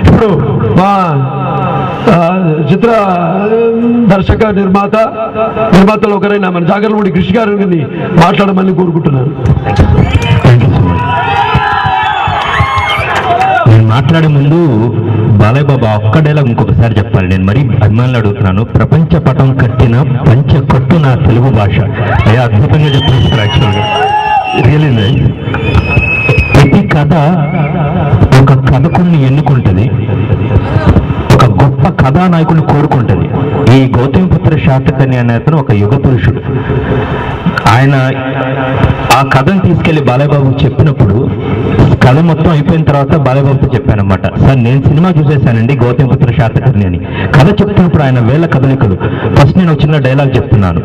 ఇప్పుడు మా చిత్ర దర్శక నిర్మాత నిర్మాతలు ఒకరైన మన జాగర్లమూడి కృషి గారు మాట్లాడమని కోరుకుంటున్నాను. థ్యాంక్ యూ సో మచ్ నేను మాట్లాడే ముందు బాలయ్య బాబా ఒక్క డైలాగ్ ఇంకొకసారి చెప్పాలి. నేను మరీ అభిమానులు అడుగుతున్నాను. ప్రపంచ పటం కట్టిన పంచ కొట్టు నా తెలుగు భాష. అయ్యా అద్భుతంగా చెప్పేస్తారు యాక్చువల్గా రియలీ ప్రతి కథ ఒక కథకుల్ని ఎన్నుకుంటుంది ఒక గొప్ప కథానాయకుడిని కోరుకుంటుంది. ఈ గౌతమిపుత్ర శాతకర్ణి అనే అతను ఒక యుగ పురుషుడు. ఆయన ఆ కథను తీసుకెళ్ళి బాలయ్యబాబు చెప్పినప్పుడు కథ మొత్తం అయిపోయిన తర్వాత బాలయ్యబాబుతో చెప్పానమాట సార్ నేను సినిమా చూసేశానండి గౌతమిపుత్ర శాతకర్ణి అని. కథ చెప్తున్నప్పుడు ఆయన వేల కదలికలు. ఫస్ట్ నేను చిన్న డైలాగ్ చెప్తున్నాను.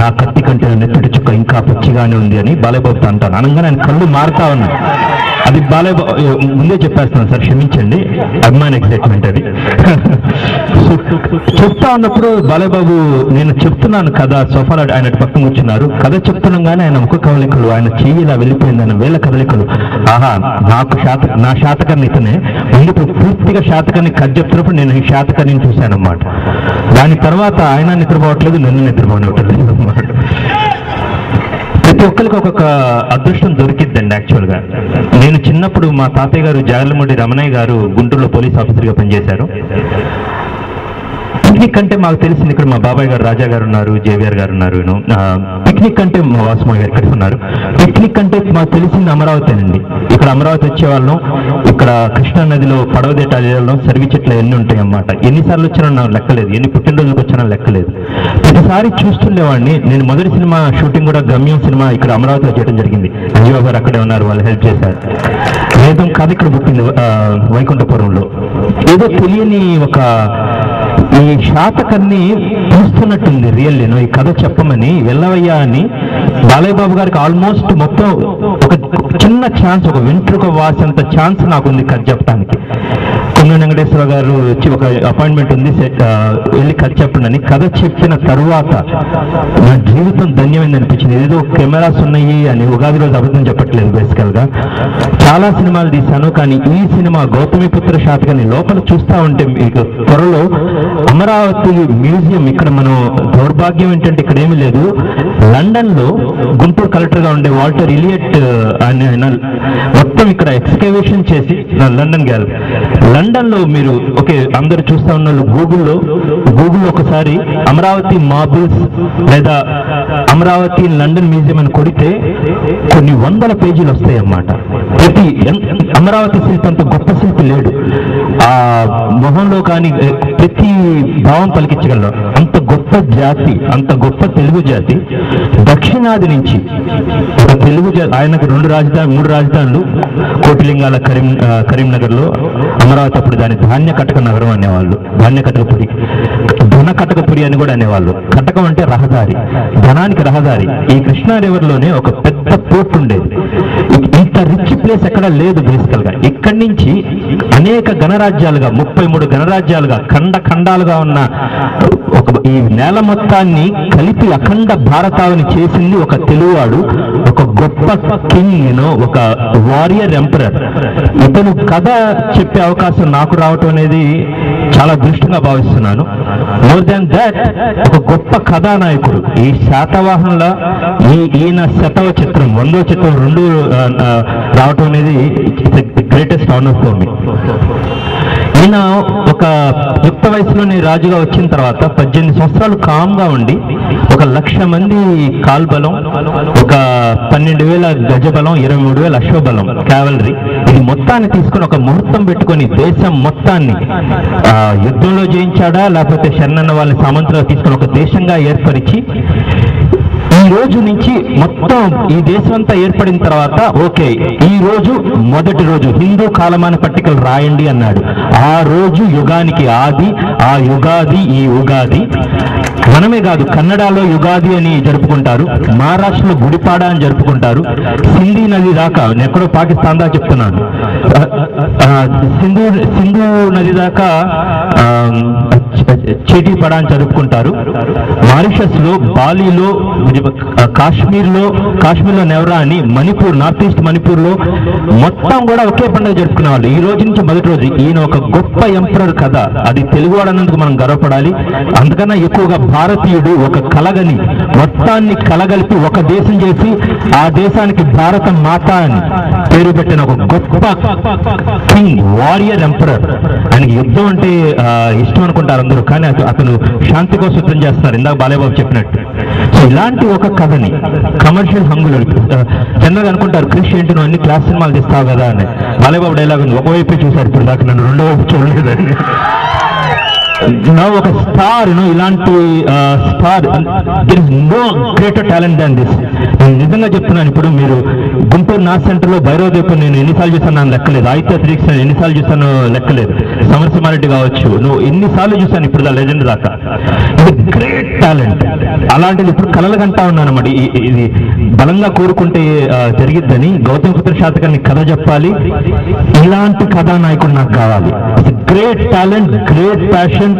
నా కత్తి కంటే నెత్తుటి చుక్క ఇంకా పచ్చిగానే ఉంది అని బాలయ్యబాబుతో అంటాను. అనగానే ఆయన కళ్ళు మారుతా ఉన్నాయి. అది బాలయ్య ముందే చెప్పేస్తున్నాను సార్ క్షమించండి. అభిమాన్ ఎక్సైట్మెంట్ అది. చెప్తా ఉన్నప్పుడు బాలయ్య బాబు నేను చెప్తున్నాను కదా సోఫాలో ఆయన పక్కన కూర్చున్నారు. కథ చెప్తున్నాగానే ఆయన ముఖ కవలికలు ఆయన చెయ్యి ఇలా వెళ్ళిపోయింది ఆయన వేల కదలికలు. ఆహా నాకు శాత నా శాతకాన్ని ఇతనే. ముందు పూర్తిగా శాతకాన్ని కథ చెప్తున్నప్పుడు నేను ఈ శాతకాన్ని చూశాను అన్నమాట దాని తర్వాత ఆయన నిద్రపోవట్లేదు నన్ను నిద్రపోనివ్వట్లేదు అన్నమాట. ప్రతి ఒక్కరికి ఒక్కొక్క అదృష్టం దొరికిద్దండి యాక్చువల్గా. నేను చిన్నప్పుడు మా తాతయ్య గారు జాగలమూడి రమణయ్య గారు గుంటూరులో పోలీస్ ఆఫీసర్గా పనిచేశారు. పిక్నిక్ అంటే మాకు తెలిసింది ఇక్కడ మా బాబాయ్ గారు రాజా గారు ఉన్నారు జేవిఆర్ గారు ఉన్నారు పిక్నిక్ అంటే మా వాసుమ గారు ఇక్కడ ఉన్నారు. పిక్నిక్ అంటే మాకు తెలిసింది అమరావతి అండి. ఇక్కడ అమరావతి వచ్చేవాళ్ళం ఇక్కడ కృష్ణా నదిలో పడవ దేటాలు సర్వి చెట్లు ఎన్ని ఉంటాయి అన్నమాట. ఎన్నిసార్లు వచ్చినా నాకు లెక్కలేదు ఎన్ని పుట్టినరోజులకు వచ్చినా లెక్కలేదు ప్రతిసారి చూస్తుండేవాడిని. నేను మొదటి సినిమా షూటింగ్ కూడా గమ్యం సినిమా ఇక్కడ అమరావతిలో చేయడం జరిగింది. అంజీబాబు గారు అక్కడే ఉన్నారు వాళ్ళు హెల్ప్ చేశారు. వేదం కాదు ఇక్కడ పుట్టింది వైకుంఠపురంలో. ఏదో తెలియని ఒక ఈ శాతకర్ని చూస్తున్నట్టుంది రియల్ నేను ఈ కథ చెప్పమని వెళ్ళవయ్యా అని బాలయ్య బాబు గారికి ఆల్మోస్ట్ మొత్తం ఒక చిన్న ఛాన్స్ ఒక వెంట్రుక వాసినంత ఛాన్స్ నాకు ఉంది కథ చెప్పడానికి పున్న వెంకటేశ్వర గారు వచ్చి ఒక అపాయింట్మెంట్ ఉంది. సెట్ వెళ్ళి కథ చెప్పండి. అని కథ చెప్పిన తరువాత నా జీవితం ధన్యమైంది అనిపించింది. ఏదో కెమెరాస్ ఉన్నాయి అని ఉగాది రోజు అబద్ధం చెప్పట్లేదు బేసికల్గా. చాలా సినిమాలు తీశాను కానీ ఈ సినిమా గౌతమిపుత్ర శాతకాన్ని లోపల చూస్తా ఉంటే మీకు త్వరలో అమరావతి మ్యూజియం ఇక్కడ మనం దౌర్భాగ్యం ఏంటంటే ఇక్కడ ఏమీ లేదు. లండన్లో గుంటూరు కలెక్టర్గా ఉండే వాల్టర్ ఇలియట్ అని ఆయన మొత్తం ఇక్కడ ఎక్స్కవేషన్ చేసి లండన్ గ్యాలరీ లండన్ లండన్లో మీరు ఓకే అందరు చూస్తూ ఉన్నారు గూగుల్లో. గూగుల్లో ఒకసారి అమరావతి మార్బుల్స్ లేదా అమరావతి లండన్ మ్యూజియం అని కొడితే కొన్ని వందల పేజీలు వస్తాయి అన్నమాట ప్రతి అమరావతి శిల్పి అంత గొప్ప శిల్పి లేడు. ఆ మొహంలో కానీ ప్రతి భావం పలికించగలరు అంత గొప్ప జాతి అంత గొప్ప తెలుగు జాతి. దక్షిణాది నుంచి ఒక తెలుగు జాతి ఆయనకు రెండు రాజధాని మూడు రాజధానులు కోటిలింగాల కరీం కరీంనగర్లో అమరావతి అప్పుడు ధాన్య కటక నగరం అనేవాళ్ళు. ధాన్య కటకపురి ధన కటకపురి అని కూడా అనేవాళ్ళు. కటకం అంటే రహదారి ధనానికి రహదారి. ఈ కృష్ణా రివర్లోనే ఒక పెద్ద పోర్ట్ ఉండేది. ఇంత రిచ్ ప్లేస్ ఎక్కడ లేదు బేసికల్గా. ఇక్కడి నుంచి అనేక గణరాజ్యాలుగా ముప్పై మూడు గణరాజ్యాలుగా ఖండ ఖండాలుగా ఉన్న ఒక ఈ నేల మొత్తాన్ని కలిపి అఖండ భారతావని చేసింది ఒక తెలుగువాడు గొప్ప కింగ్ యూనో ఒక వారియర్ ఎంపరర్ ఇతను కథ చెప్పే అవకాశం నాకు రావటం అనేది చాలా దృష్టిగా భావిస్తున్నాను. మోర్ దాన్ దాట్ ఒక గొప్ప కథానాయకుడు. ఈ శాతవాహనుల ఈ ఈయన శతవ చిత్రం వందో చిత్రం రెండు రావటం అనేది గ్రేటెస్ట్ ఆనర్ ఫర్ మీ ఈయన ఒక యుక్త వయసులోనే రాజుగా వచ్చిన తర్వాత పద్దెనిమిది సంవత్సరాలు కామ్గా ఉండి ఒక లక్ష మంది కాల్బలం ఒక పన్నెండు వేల గజబలం ఇరవై మూడు వేల అశ్వబలం క్యావలరీ. ఇది మొత్తాన్ని తీసుకొని ఒక ముహూర్తం పెట్టుకొని దేశం మొత్తాన్ని యుద్ధంలో జయించాడా లేకపోతే శరణన్న వాళ్ళని సామంతలో తీసుకొని ఒక దేశంగా ఏర్పరిచి రోజు నుంచి మొత్తం ఈ దేశం అంతా ఏర్పడిన తర్వాత ఓకే ఈ రోజు మొదటి రోజు హిందూ కాలమాన పట్టికలు రాయండి అన్నాడు. ఆ రోజు యుగానికి ఆది ఆ యుగాది ఈ ఉగాది మనమే కాదు కన్నడలో యుగాది అని జరుపుకుంటారు మహారాష్ట్రలో గుడిపాడ అని జరుపుకుంటారు సింధీ నది దాకా నేను ఎక్కడో పాకిస్తాన్ దాకా చెప్తున్నాను. సింధు సింధు నది దాకా చీటీ పడా అని చదువుకుంటారు. మారిషస్లో బాలీలో కాశ్మీర్లో కాశ్మీర్లో నెవరా అని మణిపూర్ నార్త్ ఈస్ట్ మణిపూర్లో మొత్తం కూడా ఒకే పండుగ జరుపుకునే వాళ్ళు. ఈ రోజు నుంచి మొదటి రోజు ఈయన ఒక గొప్ప ఎంపరర్ కథ. అది తెలుగువాడన్నందుకు మనం గర్వపడాలి. అందుకన్నా ఎక్కువగా భారతీయుడు ఒక కలగని మొత్తాన్ని కలగలిపి ఒక దేశం చేసి ఆ దేశానికి భారత మాత అని పేరు పెట్టిన ఒక గొప్ప కింగ్ వారియర్ ఎంపరర్ ఆయనకి యుద్ధం అంటే ఇష్టం అనుకుంటారు అందరూ కానీ అత- అతను శాంతి కోసం యుద్ధం చేస్తున్నారు. ఇందాక బాలేబాబు చెప్పినట్టు. సో ఇలాంటి ఒక కథని కమర్షియల్ హంగులు జనరల్ అనుకుంటారు ఏంటి నువ్వు అన్ని క్లాస్ సినిమాలు తీస్తావు కదా అని. బాలేబాబు డైలాగ్ ఉంది. ఒకవైపే చూశారు ఇప్పుడు దాకా నన్ను రెండో వైపు చూడలేదని. నా ఒక స్టార్ను ఇలాంటి star there is no greater talent than this నేను నిజంగా చెప్తున్నాను ఇప్పుడు మీరు గుంటూరు నా సెంటర్లో భైరవ దీపం నేను ఎన్నిసార్లు చూసాను నాకు లెక్కలేదు. ఆదిత్య త్రీక్స్ నేను ఎన్నిసార్లు చూసాను లెక్కలేదు. సమరసింహారెడ్డి కావచ్చు నువ్వు ఎన్నిసార్లు చూసాను ఇప్పుడు దా లెజెండ్ దాకా. ఇది గ్రేట్ టాలెంట్ అలాంటిది ఇప్పుడు కలలు కంటా ఉన్నాను అన్నమాట ఈ- ఇది బలంగా కోరుకుంటే జరిగిద్దని గౌతమ్ పుత్ర శాతకాన్ని కథ చెప్పాలి. ఇలాంటి కథానాయకుడు నాకు కావాలి. గ్రేట్ టాలెంట్ గ్రేట్ ప్యాషన్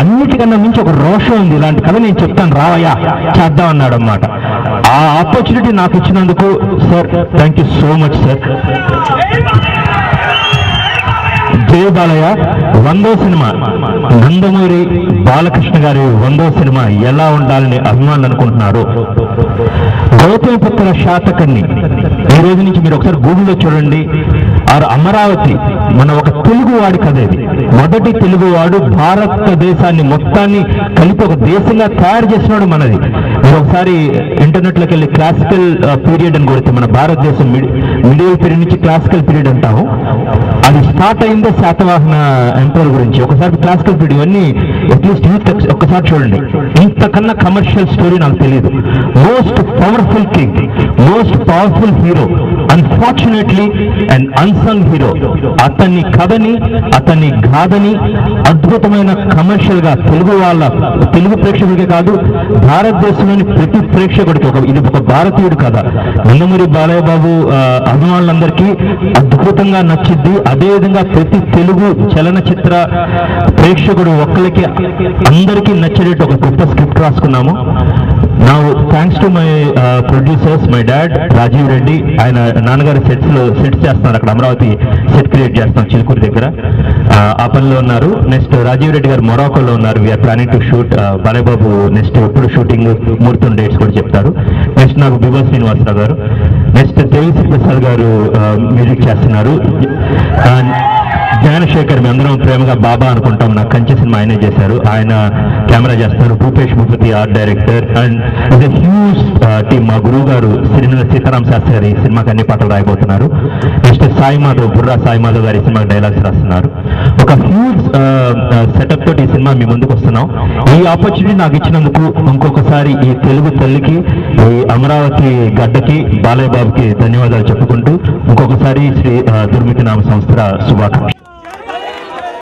అన్నిటికన్నా మించి ఒక రోషం ఉంది. ఇలాంటి కథ నేను చెప్తాను. రావయ్యా చేద్దాం అన్నాడు అనమాట ఆ ఆపర్చునిటీ నాకు ఇచ్చినందుకు sir thank you so much sir జయ వందో సినిమా. నందమూరి బాలకృష్ణ గారి వందో సినిమా ఎలా ఉండాలని అభిమానులు అనుకుంటున్నారు? గౌతమ పుత్ర శాతకర్ణి ఈ రోజు నుంచి మీరు ఒకసారి గూగుల్లో చూడండి. ఆరు అమరావతి మన ఒక తెలుగు వాడి కథ ఇది. మొదటి తెలుగువాడు భారతదేశాన్ని మొత్తాన్ని కలిపి ఒక దేశంగా తయారు చేసినాడు మనది. మీరు ఒకసారి ఇంటర్నెట్లోకి వెళ్ళి క్లాసికల్ పీరియడ్ అని కొడితే మన భారతదేశం మిడిల్ పీరియడ్ నుంచి క్లాసికల్ పీరియడ్ అంటాము. అది స్టార్ట్ అయిందే శాతవాహన ఎంపరర్ గురించి. ఒకసారి క్లాసికల్ పీరియడ్ ఇవన్నీ అట్లీస్ట్ యూత్ ఒక్కసారి చూడండి. ఇంతకన్నా కమర్షియల్ స్టోరీ నాకు తెలియదు most powerful king most powerful hero unfortunately and unsung hero అతన్ని కథని అతన్ని గాథని అద్భుతమైన కమర్షియల్గా తెలుగు వాళ్ళ తెలుగు ప్రేక్షకుడికే కాదు భారతదేశంలోని ప్రతి ప్రేక్షకుడికి ఒక ఇది ఒక భారతీయుడు కథ. నందమూరి బాలయ్య బాబు అభిమానులందరికీ అద్భుతంగా నచ్చిద్ది అదేవిధంగా ప్రతి తెలుగు చలనచిత్ర ప్రేక్షకుడు ఒక్కరికి అందరికీ నచ్చేటట్టు ఒక గొప్ప స్క్రిప్ట్ రాసుకున్నాము. నా thanks to my producers my dad Rajeev Reddy ఆయన నాన్నగారు సెట్స్లో సెట్స్ చేస్తున్నారు అక్కడ అమరావతి సెట్ క్రియేట్ చేస్తున్నారు చిలుకూరు దగ్గర. ఆ, పనిలో ఉన్నారు. నెక్స్ట్ రాజీవ్ రెడ్డి గారు మొరాకోలో ఉన్నారు. We're planning to shoot Balebabu next ఎప్పుడు షూటింగ్ ముహూర్తం డేట్స్ కూడా చెప్తారు. నెక్స్ట్ నాకు బిబా శ్రీనివాసరావు గారు. నెక్స్ట్ దేవిశ్రీ ప్రసాద్ గారు uh, మ్యూజిక్ చేస్తున్నారు. జ్ఞానశేఖర్ మీ అందరం ప్రేమగా బాబా అనుకుంటాం. నాకు కంచె సినిమా ఆయనే చేశారు. ఆయన కెమెరా చేస్తారు Bhupesh Bhupathi art director and is huge team మా గురువు గారు శ్రీనివాస సీతారాం శాస్త్రి గారి సినిమాకి అన్ని పాటలు రాయబోతున్నారు. నెక్స్ట్ సాయి మాధవ్ బుర్రా సాయి మాధవ్ గారి సినిమాకి డైలాగ్స్ రాస్తున్నారు. ఒక హ్యూజ్ సెటప్ uh, uh, తోటి ఈ సినిమా మీ ముందుకు వస్తున్నాం. ఈ ఆపర్చునిటీ నాకు ఇచ్చినందుకు ఇంకొకసారి ఈ తెలుగు తల్లికి ఈ అమరావతి గడ్డకి బాలయ్య బాబుకి ధన్యవాదాలు చెప్పుకుంటూ ఇంకొకసారి శ్రీ ఆ, దుర్మితి నామ సంస్థ శుభాకాంక్షలు.